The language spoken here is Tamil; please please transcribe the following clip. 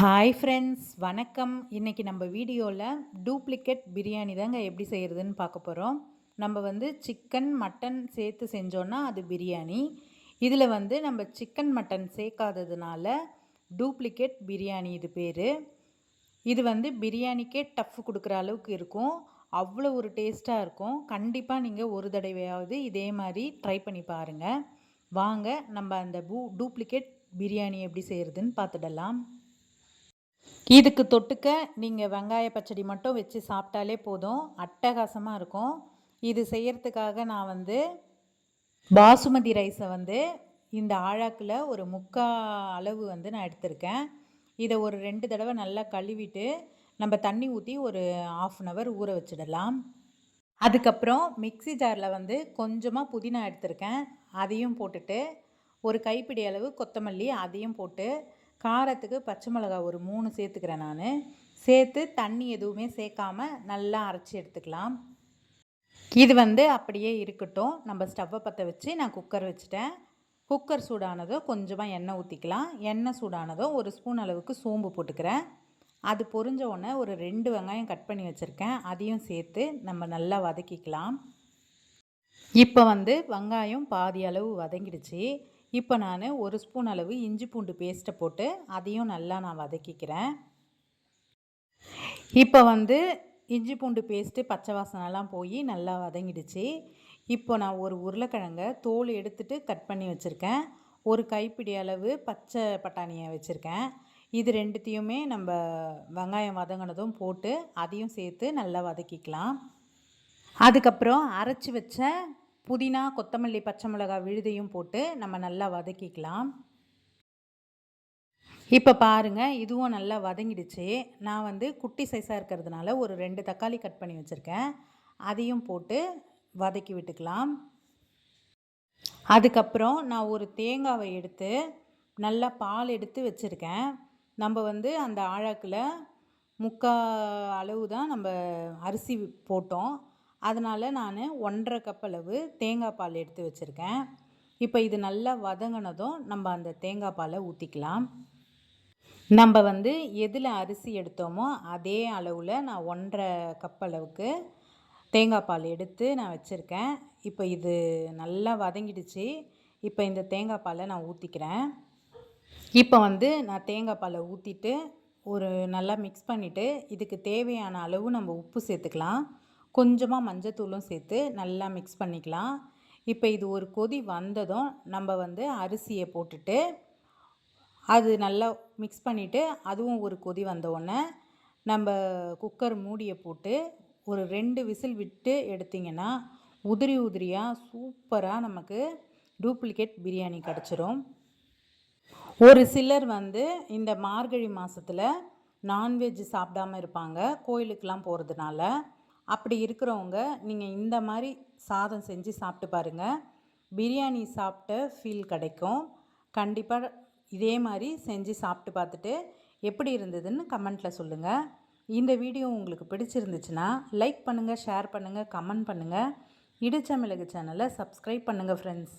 ஹாய் ஃப்ரெண்ட்ஸ் வணக்கம். இன்றைக்கி நம்ம வீடியோவில் டூப்ளிகேட் பிரியாணி தாங்க எப்படி செய்கிறதுன்னு பார்க்க போகிறோம் நம்ம வந்து சிக்கன் மட்டன் சேர்த்து செஞ்சோன்னா அது பிரியாணி. இதில் வந்து நம்ம சிக்கன் மட்டன் சேர்க்காததுனால டூப்ளிகேட் பிரியாணி இது பேர். இது வந்து பிரியாணிக்கே டஃப் கொடுக்குற அளவுக்கு இருக்கும். அவ்வளோ ஒரு டேஸ்ட்டாக இருக்கும். கண்டிப்பாக நீங்கள் ஒரு தடவையாவது இதே மாதிரி ட்ரை பண்ணி பாருங்கள் வாங்க நம்ம அந்த பூ டூப்ளிகேட் பிரியாணி எப்படி செய்கிறதுன்னு பார்த்துடலாம். இதுக்கு தொட்டுக்க நீங்கள் வெங்காய பச்சடி மட்டும் வச்சு சாப்பிட்டாலே போதும். அட்டகாசமாக இருக்கும். இது செய்கிறதுக்காக நான் வந்து பாசுமதி ரைஸை வந்து இந்த ஆழாக்கில் ஒரு முக்கா அளவு வந்து நான் எடுத்திருக்கேன். இதை ஒரு ரெண்டு தடவை நல்லா கழுவிட்டு நம்ம தண்ணி ஊற்றி ஒரு ஆஃப் அன் ஹவர் ஊற வச்சிடலாம். அதுக்கப்புறம் மிக்சி ஜாரில் வந்து கொஞ்சமாக புதினா எடுத்திருக்கேன். அதையும் போட்டுட்டு ஒரு கைப்பிடி அளவு கொத்தமல்லி அதையும் போட்டு காரத்துக்கு பச்சை மிளகா ஒரு மூணு சேர்த்துக்கிறேன் நான். சேர்த்து தண்ணி எதுவுமே சேர்க்காம நல்லா அரைச்சி எடுத்துக்கலாம். இது வந்து அப்படியே இருக்கட்டும். நம்ம ஸ்டவ்வை பற்ற வச்சு நான் குக்கர் வச்சுட்டேன். குக்கர் சூடானதோ கொஞ்சமாக எண்ணெய் ஊற்றிக்கலாம் எண்ணெய் சூடானதோ ஒரு ஸ்பூன் அளவுக்கு சோம்பு போட்டுக்கிறேன். அது பொறிஞ்ச உடனே ஒரு ரெண்டு வெங்காயம் கட் பண்ணி வச்சுருக்கேன். அதையும் சேர்த்து நம்ம நல்லா வதக்கிக்கலாம். இப்போ வந்து வெங்காயம் பாதி அளவு வதங்கிடுச்சு. இப்போ நான் ஒரு ஸ்பூன் அளவு இஞ்சி பூண்டு பேஸ்ட்டை போட்டு அதையும் நல்லா நான் வதக்கிக்கிறேன். இப்போ வந்து இஞ்சி பூண்டு பேஸ்ட்டு பச்சை வாசனெல்லாம் போய் நல்லா வதங்கிடுச்சு. இப்போ நான் ஒரு உருளைக்கிழங்க தோல் எடுத்துட்டு கட் பண்ணி வச்சுருக்கேன். ஒரு கைப்பிடி அளவு பச்சை பட்டாணியை வச்சுருக்கேன். இது ரெண்டுத்தையுமே நம்ம வெங்காயம் வதங்கினதும் போட்டு அதையும் சேர்த்து நல்லா வதக்கிக்கலாம். அதுக்கப்புறம் அரைச்சி வச்ச புதினா கொத்தமல்லி பச்சை மிளகா விழுதையும் போட்டு நம்ம நல்லா வதக்கிக்கலாம். இப்போ பாருங்கள் இதுவும் நல்லா வதங்கிடுச்சு. நான் வந்து குட்டி சைஸாக இருக்கிறதுனால ஒரு ரெண்டு தக்காளி கட் பண்ணி வச்சுருக்கேன். அதையும் போட்டு வதக்கி விட்டுக்கலாம். அதுக்கப்புறம் நான் ஒரு தேங்காவை எடுத்து நல்லா பால் எடுத்து வச்சுருக்கேன். நம்ம வந்து அந்த ஆழாக்கில் முக்கால் அளவு தான் நம்ம அரிசி போட்டோம். அதனால் நான் ஒன்றரை கப் அளவு தேங்காய் பால் எடுத்து வச்சுருக்கேன். இப்போ இது நல்லா வதங்கினதும் நம்ம அந்த தேங்காய் பாலை ஊற்றிக்கலாம் நம்ம வந்து எதில் அரிசி எடுத்தோமோ அதே அளவில் நான் ஒன்றரை கப் அளவுக்கு தேங்காய் பால் எடுத்து நான் வச்சுருக்கேன். இப்போ இது நல்லா வதங்கிடுச்சு. இப்போ இந்த தேங்காய் பாலை நான் ஊற்றிக்கிறேன் இப்போ வந்து நான் தேங்காய் பாலை ஊற்றிட்டு ஒரு நல்லா மிக்ஸ் பண்ணிவிட்டு இதுக்கு தேவையான அளவு நம்ம உப்பு சேர்த்துக்கலாம். கொஞ்சமாக மஞ்சத்தூளும் சேர்த்து நல்லா மிக்ஸ் பண்ணிக்கலாம். இப்போ இது ஒரு கொதி வந்ததும் நம்ம வந்து அரிசியை போட்டுட்டு அது நல்லா மிக்ஸ் பண்ணிவிட்டு அதுவும் ஒரு கொதி வந்தவுடனே நம்ம குக்கர் மூடியை போட்டு ஒரு ரெண்டு விசில் விட்டு எடுத்திங்கன்னா உதிரி உதிரியாக சூப்பராக நமக்கு டூப்ளிகேட் பிரியாணி கிடச்சிரும். ஒரு சிலர் வந்து இந்த மார்கழி மாதத்தில் நான்வெஜ் சாப்பிடாமல் இருப்பாங்க. கோயிலுக்கெலாம் போகிறதுனால அப்படி இருக்கிறவங்க நீங்கள் இந்த மாதிரி சாதம் செஞ்சு சாப்பிட்டு பாருங்கள் பிரியாணி சாப்பிட்ட ஃபீல் கிடைக்கும். கண்டிப்பாக இதே மாதிரி செஞ்சு சாப்பிட்டு பார்த்துட்டு எப்படி இருந்ததுன்னு கமெண்ட்டில் சொல்லுங்கள் இந்த வீடியோ உங்களுக்கு பிடிச்சிருந்துச்சுன்னா லைக் பண்ணுங்கள் ஷேர் பண்ணுங்கள் கமெண்ட் பண்ணுங்கள் இடிச்ச மிளகு சேனலை சப்ஸ்கிரைப் பண்ணுங்கள் ஃப்ரெண்ட்ஸ்